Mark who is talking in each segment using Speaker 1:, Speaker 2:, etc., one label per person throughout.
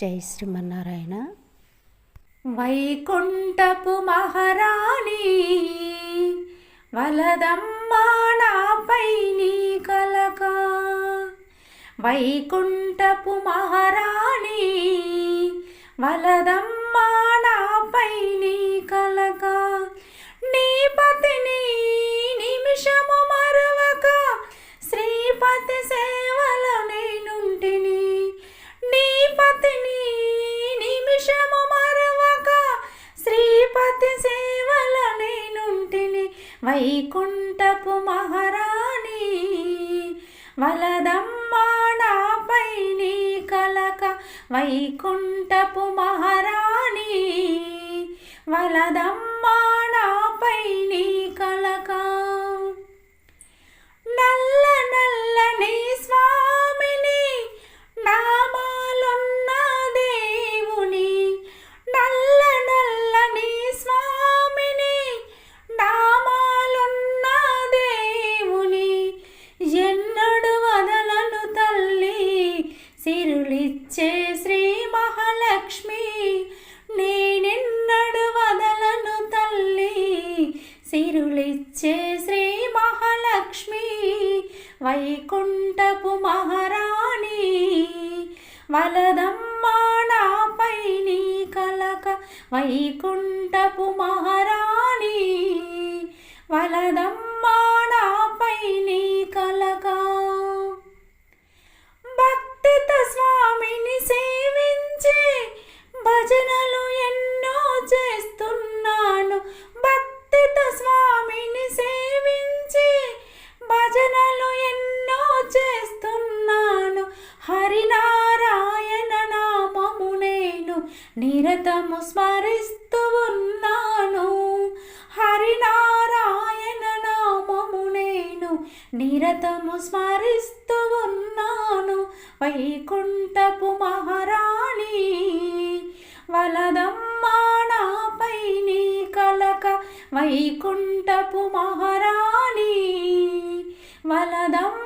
Speaker 1: జై శ్రీమన్నారాయణ.
Speaker 2: వైకుంఠపు మహారాణి వలదమ్మా నాపై నీ కలక. వైకుంఠపు మహారాణి వలదమ్మా నాపై నీ వైకుంఠపు మహారాణి వలదమ్మా నాపై నీ కలక వైకుంఠపు మహారాణి వలదమ్మా నా సిరులిచ్చే శ్రీ మహాలక్ష్మి వైకుంఠపు మహారాణి వలదమ్మా నాపై నీ కలక వైకుంఠపు మహారాణి. హరినారాయణ నామము నేను నిరతము స్మరిస్తూ ఉన్నాను. హరినారాయణ నామము నేను నిరతము స్మరిస్తూ ఉన్నాను. వైకుంఠపు మహారాణి వలదమ్మా నాపై నీ కలక వైకుంఠపు మహారాణి వలదమ్మ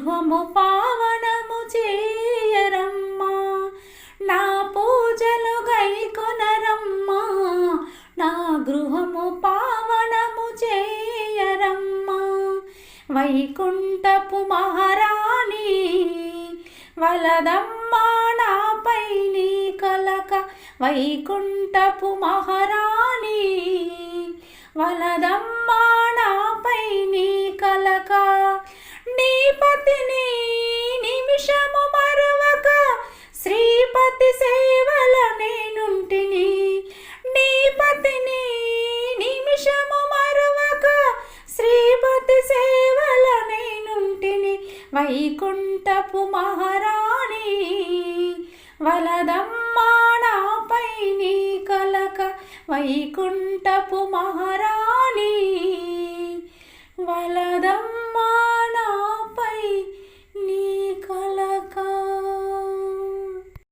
Speaker 2: గృహము పావనము చేయరమ్మా. నా పూజలు గైకొనరమ్మా. నా గృహము పావనము చేయరమ్మా. వైకుంఠపు మహారాణి వలదమ్మా నాపై నీ కలక. వైకుంఠపు మహారాణి వలదమ్మా నాపై నీ కలక. నీ పతిని నిమిషము మరవక శ్రీపతి సేవల నేనుంటిని. నీ పతిని నిమిషము మరవక శ్రీపతి సేవల నేనుంటిని. వైకుంఠపు మహారాణి వలదమ్మాణపై నీ కలక వైకుంఠపు మహారాణి వలదమ్మా